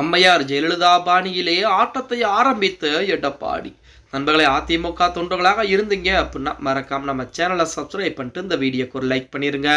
அம்மையார் ஜெயலலிதா பாணியிலே ஆட்டத்தை ஆரம்பித்து எடப்பாடி. நண்பர்களே அதிமுக தொண்டர்களாக இருந்தீங்க அப்படின்னா மறக்காம நம்ம சேனலை சப்ஸ்கிரைப் பண்ணிட்டு இந்த வீடியோக்கு ஒரு லைக் பண்ணிருங்க.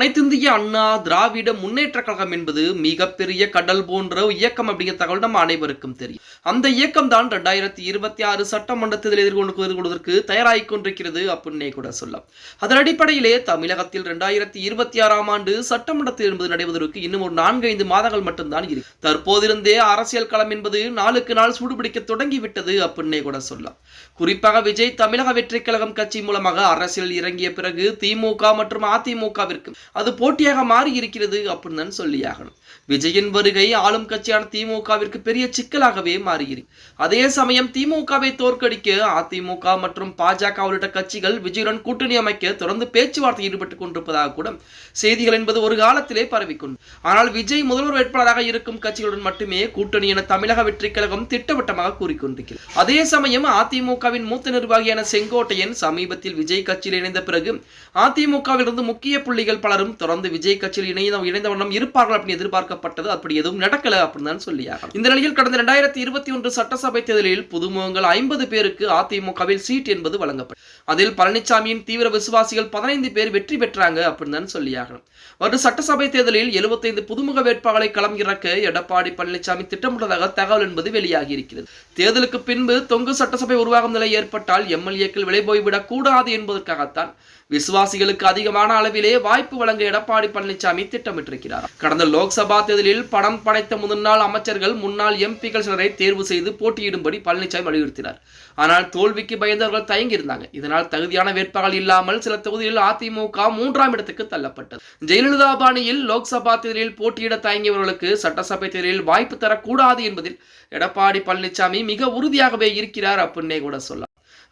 அனைத்திந்திய அண்ணா திராவிட முன்னேற்ற கழகம் என்பது மிகப்பெரிய கடல் போன்ற இயக்கம் அப்படிங்கிற தகவல் நம்ம அனைவருக்கும் தெரியும். அந்த இயக்கம் தான் ரெண்டாயிரத்தி இருபத்தி ஆறு சட்டமன்ற தேர்தல் எதிர்கொண்டு எதிர்கொள்வதற்கு தயாராகிக் கொண்டிருக்கிறது அப்படின்னே கூட சொல்லலாம். அதன் அடிப்படையிலே தமிழகத்தில் ரெண்டாயிரத்தி இருபத்தி ஆறாம் ஆண்டு சட்டமன்ற தேர்தல் என்பது நடைபெறுவதற்கு இன்னும் ஒரு நான்கு ஐந்து மாதங்கள் மட்டும்தான் இருக்கு. தற்போதிருந்தே அரசியல் களம் என்பது நாளுக்கு நாள் சூடுபிடிக்க தொடங்கிவிட்டது அப்படின்னே கூட சொல்லலாம். குறிப்பாக விஜய் தமிழக வெற்றி கழகம் கட்சி மூலமாக அரசியல் இறங்கிய பிறகு திமுக மற்றும் அதிமுகவிற்கு அது போட்டியாக மாறி இருக்கிறது அப்படின்னு தான் சொல்லியாகணும். விஜயின் வருகை ஆளும் கட்சியான திமுகவிற்கு பெரிய சிக்கலாகவே மாறியிருக்கு அதே சமயம் திமுகவை தோற்கடிக்க அதிமுக மற்றும் பாஜக உள்ளிட்ட கட்சிகள் விஜயுடன் கூட்டணி அமைக்க தொடர்ந்து பேச்சுவார்த்தை ஈடுபட்டுக் கொண்டிருப்பதாக கூட செய்திகள் என்பது ஒரு காலத்திலே பரவிக்கொண்டு. ஆனால் விஜய் முதல்வர் வேட்பாளராக இருக்கும் கட்சிகளுடன் மட்டுமே கூட்டணி என தமிழக வெற்றி கழகம் திட்டவட்டமாக கூறிக்கொண்டிருக்கிறது. அதே சமயம் அதிமுகவின் மூத்த நிர்வாகியான செங்கோட்டையன் சமீபத்தில் விஜய் கட்சியில் இணைந்த பிறகு அதிமுகவிலிருந்து முக்கிய புள்ளிகள் பல பலரும் தொடர்ந்து விஜய் கட்சியில் இணைந்த இணைந்த வண்ணம் இருப்பார்கள் அப்படின்னு எதிர்பார்க்கப்பட்டது. அப்படி எதுவும் நடக்கல அப்படின்னு தான் சொல்லியாகும் இந்த நிலையில் கடந்த இரண்டாயிரத்தி இருபத்தி ஒன்று சட்டசபை தேர்தலில் புதுமுகங்கள் ஐம்பது பேருக்கு அதிமுகவில் சீட் என்பது வழங்கப்படும் அதில் பழனிசாமியின் தீவிர விசுவாசிகள் பதினைந்து பேர் வெற்றி பெற்றாங்க அப்படின்னு தான் சொல்லியாகணும் வரும் சட்டசபை தேர்தலில் எழுபத்தைந்து புதுமுக வேட்பாளரை களம் இறக்க எடப்பாடி பழனிசாமி திட்டமிட்டதாக தகவல் என்பது வெளியாகி இருக்கிறது. தேர்தலுக்கு பின்பு தொங்கு சட்டசபை உருவாகும் நிலை ஏற்பட்டால் எம்எல்ஏக்கள் விலை போய்விடக் கூடாது என்பதற்காகத்தான் விசுவாசிகளுக்கு அதிகமான அளவிலே வாய்ப்பு வழங்க எடப்பாடி பழனிசாமி திட்டமிட்டிருக்கிறார். கடந்த லோக்சபா தேர்தலில் பணம் படைத்த முன்னாள் அமைச்சர்கள் முன்னாள் எம்பிக்கள் சிலரை தேர்வு செய்து போட்டியிடும்படி பழனிசாமி வலியுறுத்தினார். ஆனால் தோல்விக்கு பயந்தவர்கள் தயங்கியிருந்தாங்க. இதனால் தகுதியான வேட்பாளர் இல்லாமல் சில தொகுதிகளில் அதிமுக மூன்றாம் இடத்துக்கு தள்ளப்பட்டது. ஜெயலலிதா பாணியில் லோக்சபா தேர்தலில் போட்டியிட தயங்கியவர்களுக்கு சட்டசபை தேர்தலில் வாய்ப்பு தரக்கூடாது என்பதில் எடப்பாடி பழனிசாமி மிக உறுதியாகவே இருக்கிறார் அப்படின்னே கூட சொல்லலாம்.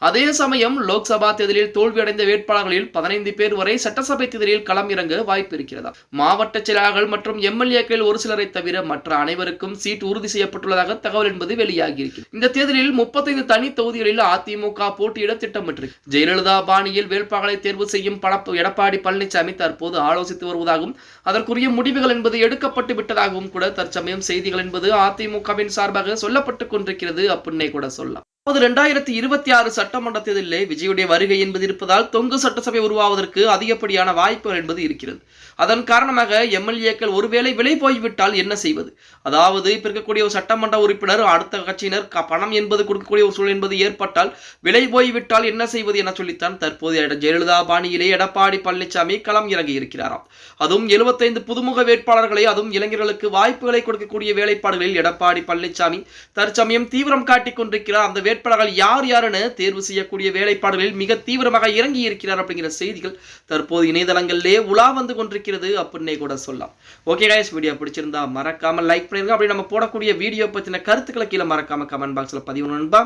அதே சமயம் லோக்சபா தேர்தலில் தோல்வியடைந்த வேட்பாளர்களில் பதினைந்து பேர் வரை சட்டசபை தேர்தலில் களம் இறங்க வாய்ப்பு இருக்கிறதா? மாவட்ட செயலாளர்கள் மற்றும் எம்எல்ஏக்கள் ஒரு சிலரை தவிர மற்ற அனைவருக்கும் சீட் உறுதி செய்யப்பட்டுள்ளதாக தகவல் என்பது வெளியாகி இருக்கிறது இந்த தேர்தலில் முப்பத்தைந்து தனி தொகுதிகளில் அதிமுக போட்டியிட திட்டமிட்டிருக்கு. ஜெயலலிதா பாணியில் வேட்பாளர்களை தேர்வு செய்யும் பணப்பு எடப்பாடி பழனிசாமி தற்போது ஆலோசித்து வருவதாகவும் அதற்குரிய முடிவுகள் என்பது எடுக்கப்பட்டு விட்டதாகவும் கூட தற்சமயம் செய்திகள் என்பது அதிமுகவின் சார்பாக சொல்லப்பட்டு கொண்டிருக்கிறது அப்படின்னே கூட சொல்லலாம். அதாவது ரெண்டாயிரத்தி இருபத்தி ஆறு சட்டமன்ற தேர்தலிலே விஜயுடைய வருகை என்பது இருப்பதால் தொங்கு சட்டசபை உருவாவதற்கு அதிகப்படியான வாய்ப்புகள் என்பது இருக்கிறது. அதன் காரணமாக எம்எல்ஏக்கள் ஒருவேளை விலை போய்விட்டால் என்ன செய்வது? அதாவது இப்ப இருக்கக்கூடிய ஒரு சட்டமன்ற உறுப்பினர் அடுத்த கட்சியினர் பணம் என்பது கொடுக்கக்கூடிய ஒரு சூழல் என்பது ஏற்பட்டால் விலை போய்விட்டால் என்ன செய்வது என சொல்லித்தான் தற்போது ஜெயலலிதா பாணியிலே எடப்பாடி பழனிசாமி களம் இறங்கி இருக்கிறாராம். அதுவும் எழுபத்தைந்து புதுமுக வேட்பாளர்களை அதுவும் இளைஞர்களுக்கு வாய்ப்புகளை கொடுக்கக்கூடிய வேலைப்பாடுகளில் எடப்பாடி பழனிசாமி தற்சமயம் தீவிரம் காட்டிக் கொண்டிருக்கிறார். அந்த வேட்பாளர்கள் யார் யாருன்னு தேர்வு செய்யக்கூடிய வேலைப்பாடுகளில் மிக தீவிரமாக இறங்கி இருக்கிறார் அப்படிங்கிற செய்திகள் தற்போது இணையதளங்களிலே உலா வந்து கொண்டிருக்கிறது அப்படின்னே கூட சொல்லலாம். ஓகே கைஸ் வீடியோ பிடிச்சிருந்தா மறக்காம லைக் பண்ணிருங்க. அப்படி நம்ம போடக்கூடிய வீடியோ பத்தின கருத்துக்களை கீழே மறக்காம கமெண்ட் பாக்ஸ்ல பதிவு நண்பா.